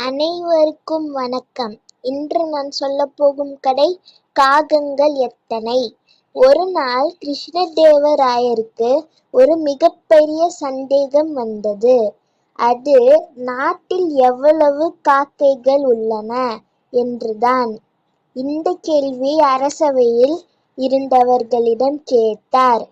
அனைவருக்கும் வணக்கம். இன்று நான் சொல்லப் போகும் கடை காகங்கள் எத்தனை? ஒரு நாள் கிருஷ்ணதேவராயருக்கு ஒரு மிகப்பெரிய சந்தேகம் வந்தது. அது நாட்டில் எவ்வளவு காக்கைகள் உள்ளன? என்றுதான். இந்த கேள்வி அரசவையில் இருந்தவர்களிடம் கேட்டார்.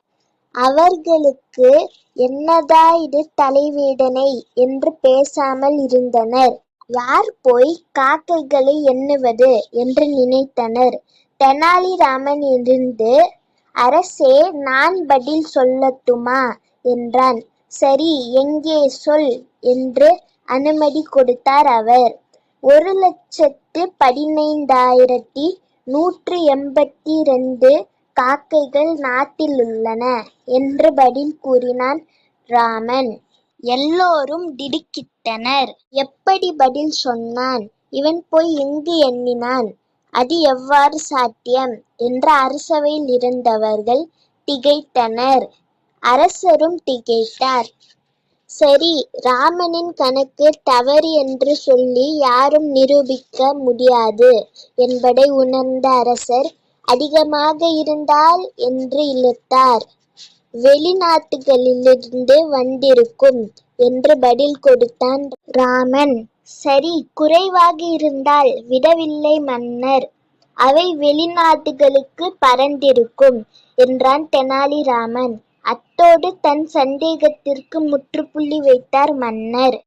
அவர்களுக்கு என்னதா இது தலைவேதனை? என்று பேசாமல் இருந்தனர். யார் போய் காக்கைகளை எண்ணுவது என்று நினைத்தனர். தெனாலிராமன் எழுந்து அரசே நான் பதில் சொல்லட்டுமா? என்றான். சரி எங்கே சொல்? என்று அனுமதி கொடுத்தார் அவர். ஒரு லட்சத்து பதினைந்தாயிரத்தி நூற்று எண்பத்தி ரெண்டு காக்கைகள் நாட்டிலுள்ளன என்று பதில் கூறினான் ராமன். எல்லோரும் திடுக்கிட்டனர். எப்படி பதில் சொன்னான்? இவன் போய் எங்கு எண்ணினான். அது எவ்வாறு சாத்தியம்? என்று அரசவையில் இருந்தவர்கள் திகைத்தனர். அரசரும் திகைத்தார். சரி ராமனின் கணக்கு தவறு என்று சொல்லி யாரும் நிரூபிக்க முடியாது என்பதை உணர்ந்த அரசர் அதிகமாக இருந்தால் என்று இழுத்தார். வெளிநாட்டுகளிலிருந்து வந்திருக்கும் என்று பதில் கொடுத்தான் ராமன். சரி குறைவாக இருந்தால் விடவில்லை மன்னர். அவை வெளிநாட்டுகளுக்கு பறந்திருக்கும் என்றான் தெனாலிராமன். அத்தோடு தன் சந்தேகத்திற்கு முற்றுப்புள்ளி வைத்தார் மன்னர்.